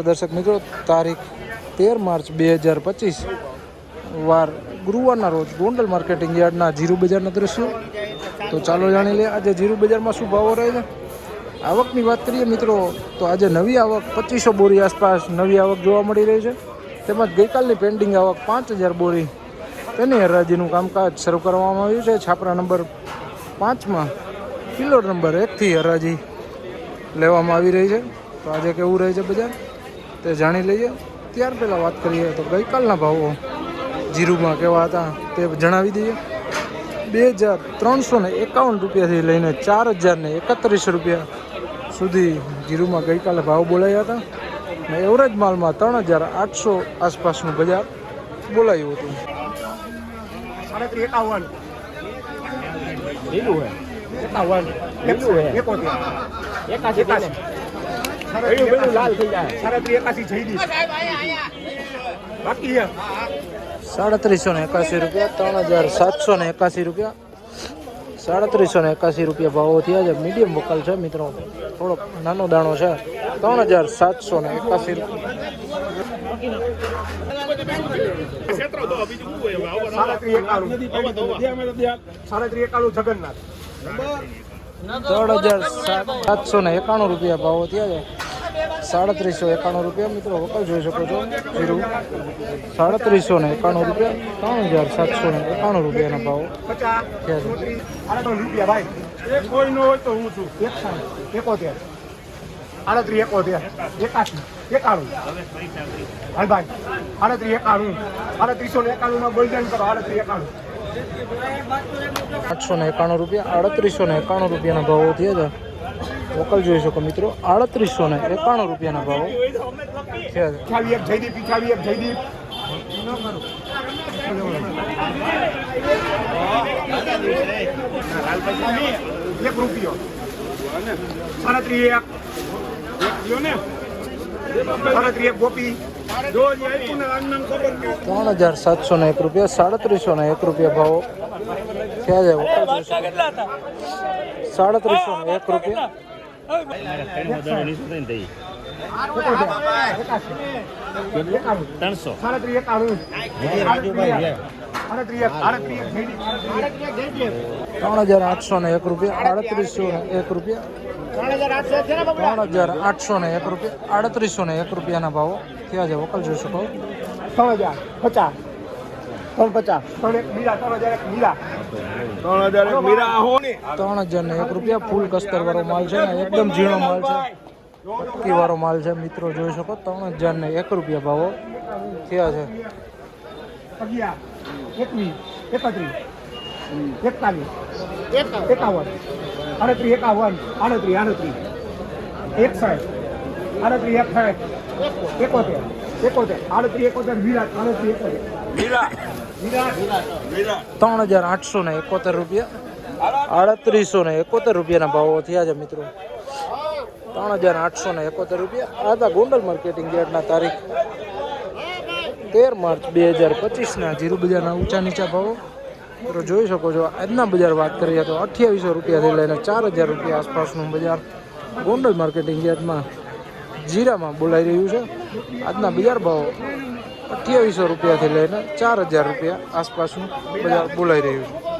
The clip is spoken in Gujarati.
દર્શક મિત્રો, તારીખ તેર માર્ચ બે હજાર પચીસ વાર ગુરુવારના રોજ ગોંડલ માર્કેટિંગ યાર્ડના જીરુ બજારના દ્રશ્યો. તો ચાલો જાણી લઈએ, આજે જીરુ બજારમાં શું ભાવો રહે છે? આવકની વાત કરીએ મિત્રો, તો આજે નવી આવક પચીસો બોરી આસપાસ નવી આવક જોવા મળી રહી છે. તેમજ ગઈકાલની પેન્ડિંગ આવક પાંચ હજાર બોરી. તેની હરાજીનું કામકાજ શરૂ કરવામાં આવ્યું છે. છાપરા નંબર પાંચમાં કિલો નંબર એકથી હરાજી લેવામાં આવી રહી છે. તો આજે કેવું રહે છે બજાર? તે જાણી લઈએ. ત્યાર પહેલાં વાત કરીએ તો ગઈકાલના ભાવો જીરુમાં કેવા હતા તે જણાવી દઈએ. બે હજાર ત્રણસો ને એકાવન રૂપિયાથી લઈને ચાર હજાર ને એકત્રીસ રૂપિયા સુધી જીરુમાં ગઈકાલે ભાવ બોલાયા હતા. અને એવરેજ માલમાં ત્રણ હજાર આઠસો આસપાસનું બજાર બોલાયું હતું. એકાવન. એકાવન. સાડત્રીસ ને એકાસી રૂપિયા ત્રણ હજાર સાતસો ને એકાસી રૂપિયા. સાડત્રીસો ને એકાસી રૂપિયા ભાવો થયા છે. મીડિયમ વકલ છે મિત્રો. થોડોક નાનો દાણો છે. ત્રણ હજાર સાતસો ને એકાસી રૂપિયા. જગન્નાથ. ત્રણ હજાર સાતસો ને એકાણું રૂપિયા ભાવ અત્યારે સાડત્રીસો એકાણું રૂપિયા, મિત્રો, વકલ જોઈ શકો છો. જીરું. સાડત્રીસો ને એકાણું રૂપિયા, ત્રણ હજાર સાતસો ને એકાણું રૂપિયાના ભાવ એકોતેર. આડત્રીસ એકોતેર. એકાશી એકાણું. હાલ ભાઈ આડત્રીસ એકાણું. આડત્રીસો ને એકાણુંમાં ગોલ્ડન કરો આડત્રીસ એકાણું. આઠસો ને એકાણું રૂપિયા, આડત્રીસો ને એકાણું રૂપિયાના ભાવો થયા છે. વકલ જોઈ શકો મિત્રો, આડત્રીસો ને એકાણું રૂપિયાના ભાવો એક રૂપિયો. સાડત્રીસ એક ગોપી. ત્રણ હજાર સાતસો ને એક રૂપિયા સાડત્રીસો ને એક રૂપિયા ભાવ. થયા જાય સાડત્રીસો ને એક રૂપિયા. ત્રણસો. ત્રણ હજાર આઠસો ને એક રૂપિયા આડત્રીસો એક રૂપિયા. ત્રણ હજાર આઠસો ને એક રૂપિયા? આડત્રીસો ને એક રૂપિયાના ભાવો. થયા છે? વકલ જોઈ શકો? ત્રણ હજાર પચાસ ત્રણ પચાસ ત્રણ ત્રણ હજાર ને. એક રૂપિયા. ફૂલ કસ્તર વાળો માલ છે ને એકદમ ઝીણો માલ છે. પક્કી વાળો માલ છે મિત્રો જોઈ શકો? ત્રણ હજાર ને એક રૂપિયા ભાવો. થયા છે? એકવીસ એકત્રીસ એકતાલીસ. એકાવન. આડત્રીસ એકાવન આડત્રીસ આડત્રીસ એકસાઠ આડત્રીસ એકસાઠ એકોતેર. એકોતેર. આડત્રીસ એકોતેર વિરાટ. આડત્રીસ એકોતેર. વિરાટ. ત્રણ હજાર આઠસો ને એકોતેર રૂપિયા. આડત્રીસો ને એકોતેર રૂપિયાના ભાવો થયા છે મિત્રો. ત્રણ હજાર આઠસો ને એકોતેર રૂપિયા. આ હતા ગોંડલ માર્કેટિંગ યાર્ડના તારીખ. તેર માર્ચ બે હજાર પચીસના જીરુ બજારના ઊંચા નીચા ભાવો. મિત્રો જોઈ શકો છો, આજના બજાર વાત કરીએ તો અઠ્યાવીસો રૂપિયાથી લઈને ચાર હજાર રૂપિયા આસપાસનું બજાર ગોંડલ માર્કેટિંગ યાર્ડમાં જીરામાં બોલાઈ રહ્યું છે. આજના બજાર ભાવ અઠ્યાવીસો રૂપિયાથી લઈને ચાર હજાર રૂપિયા આસપાસનું બજાર બોલાઈ રહ્યું છે.